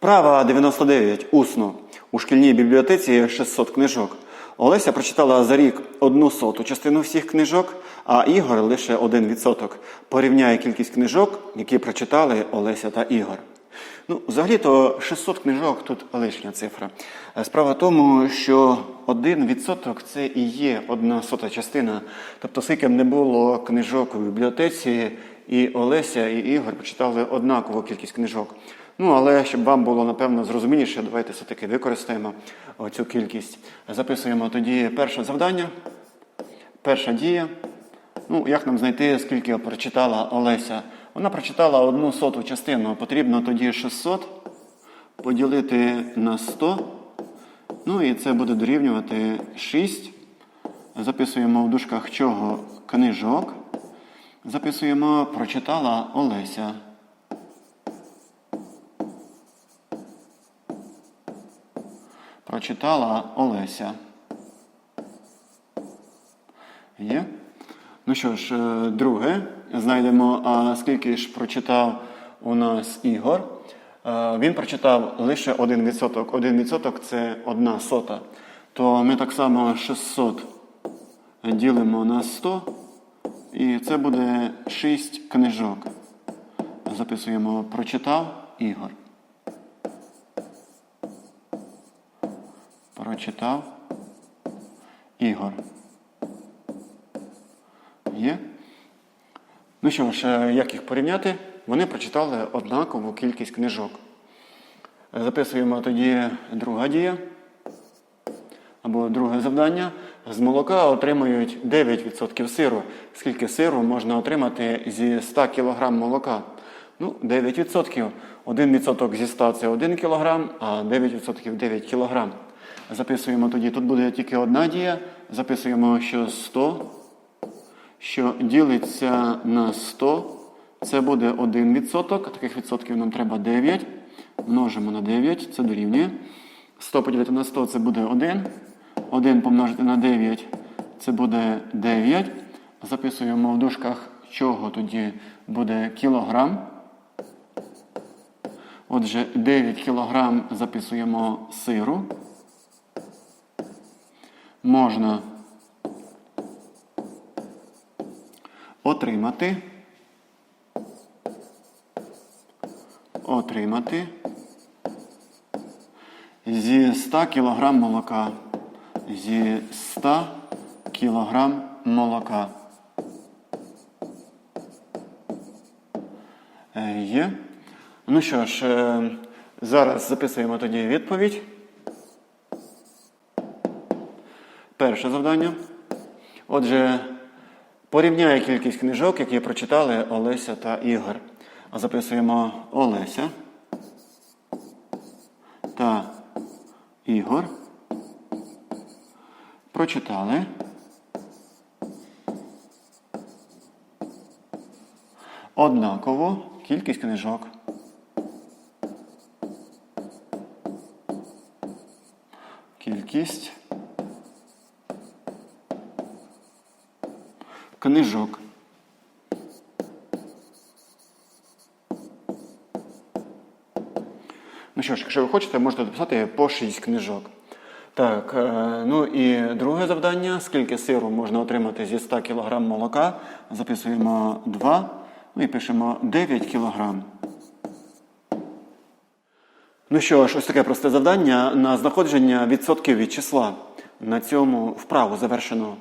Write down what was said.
Вправа 99. Усно. У шкільній бібліотеці 600 книжок. Олеся прочитала за рік одну соту частину всіх книжок, а Ігор лише один відсоток. Порівняє кількість книжок, які прочитали Олеся та Ігор. Ну, взагалі-то 600 книжок тут лишня цифра. Справа в тому, що один відсоток це і є одна сота частина. Тобто, скільки б не було книжок у бібліотеці, і Олеся, і Ігор прочитали однакову кількість книжок. Ну, але щоб вам було напевно зрозуміліше, давайте все-таки використаємо цю кількість. Записуємо тоді перше завдання, перша дія. Ну, як нам знайти, скільки прочитала Олеся? Вона прочитала одну соту частину. Потрібно тоді 600 поділити на 100. Ну і це буде дорівнювати 6. Записуємо в дужках чого книжок. Записуємо прочитала Олеся. Прочитала Олеся. Є? Ну що ж, е, друге, знайдемо, а скільки ж прочитав у нас Ігор. Е, Він прочитав лише 1%. 1% це одна сота. То ми так само 600 ділимо на 100, і це буде 6 книжок. Записуємо прочитав Ігор. Прочитав Ігор. Є? Ну що ж, е, як їх порівняти? Вони прочитали однакову кількість книжок. Записуємо тоді друга дія або друге завдання. З молока отримують 9% сиру. Скільки сиру можна отримати зі 100 кг молока? Ну, 9%. 1% зі 100 це 1 кг, а 9% 9 кг. Записуємо тоді. Тут буде тільки одна дія. Записуємо, що 100 що ділиться на 100, це буде 1 відсоток. Таких відсотків нам треба 9. Множимо на 9, це дорівнює. 100 поділити на 100 це буде 1. 1 помножити на 9 це буде 9. Записуємо в дужках, чого тоді буде кілограм. Отже, 9 кілограм записуємо сиру. Можна отримати. Отримати зі 100 кг молока. Зі 100 кг молока. Е, Є. Ну що ж, е, зараз записуємо тоді відповідь. Перше завдання. Отже, порівняє кількість книжок, які прочитали Олеся та Ігор. Записуємо Олеся та Ігор. Прочитали. Однаково кількість книжок. Кількість книжок. Ну що ж, якщо ви хочете, можете дописати по 6 книжок. Так, е, ну і друге завдання. Скільки сиру можна отримати зі 100 кг молока? Записуємо 2. Ну і пишемо 9 кг. Ну що ж, ось таке просте завдання на знаходження відсотків від числа. На цьому вправу завершено.